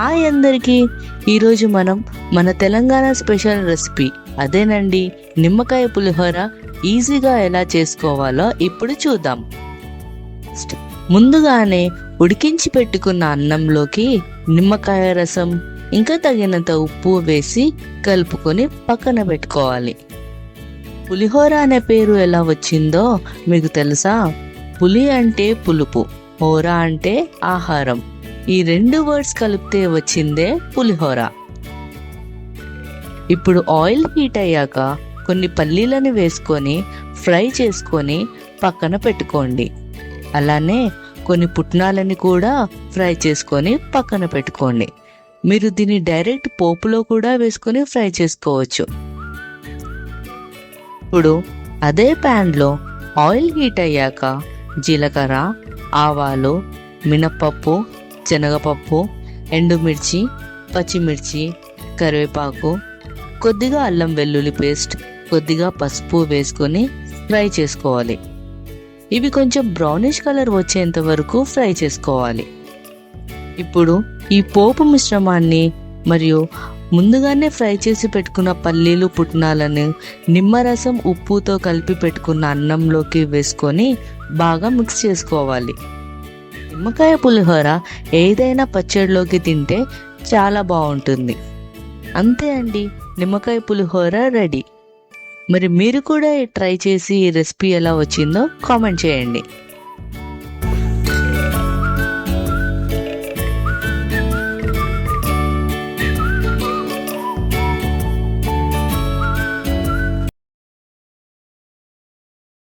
Hi అందరికీ. ఈరోజు మనం మన తెలంగాణ స్పెషల్ రెసిపీ. అదేనండి నిమ్మకాయ పులిహోర ఈజీగా ఎలా చేసుకోవాలో ఇప్పుడు చూద్దాం. ముందుగానే ఉడికించి పెట్టుకున్న అన్నంలోకి నిమ్మకాయ రసం ఇంకా తగినంత ఉప్పు వేసి కలుపుకొని పక్కన పెట్టుకోవాలి. పులిహోర అనే పేరు ఎలా వచ్చిందో మీకు తెలుసా? పులి అంటే పులుపు హోర అంటే ఆహారం. ఈ రెండు వర్డ్స్ కలిపితే వచ్చిందే పులిహోర. ఇప్పుడు ఆయిల్ హీట్ అయ్యాక కొన్ని పల్లీలను వేసుకొని ఫ్రై చేసుకొని పక్కన పెట్టుకోండి. అలానే కొన్ని పుట్నాలని కూడా ఫ్రై చేసుకొని పక్కన పెట్టుకోండి. మీరు దీన్ని డైరెక్ట్ పోపులో కూడా వేసుకొని ఫ్రై చేసుకోవచ్చు. ఇప్పుడు అదే ప్యాన్లో ఆయిల్ హీట్ అయ్యాక జీలకర్ర ఆవాలు మినప్పప్పు శనగపప్పు ఎండుమిర్చి పచ్చిమిర్చి కరివేపాకు కొద్దిగా అల్లం వెల్లుల్లి పేస్ట్ కొద్దిగా పసుపు వేసుకొని ఫ్రై చేసుకోవాలి. ఇవి కొంచెం బ్రౌనిష్ కలర్ వచ్చేంత వరకు ఫ్రై చేసుకోవాలి. ఇప్పుడు ఈ పోపు మిశ్రమాన్ని మరియు ముందుగానే ఫ్రై చేసి పెట్టుకున్న పల్లీలు పుట్నాలను నిమ్మరసం ఉప్పుతో కలిపి పెట్టుకున్న అన్నంలోకి వేసుకొని బాగా మిక్స్ చేసుకోవాలి. నిమ్మకాయ పులిహోర ఏదైనా పచ్చడిలోకి తింటే చాలా బాగుంటుంది. అంతే అండి నిమ్మకాయ పులిహోర రెడీ. మరి మీరు కూడా ట్రై చేసి ఈ రెసిపీ ఎలా వచ్చిందో కామెంట్ చేయండి.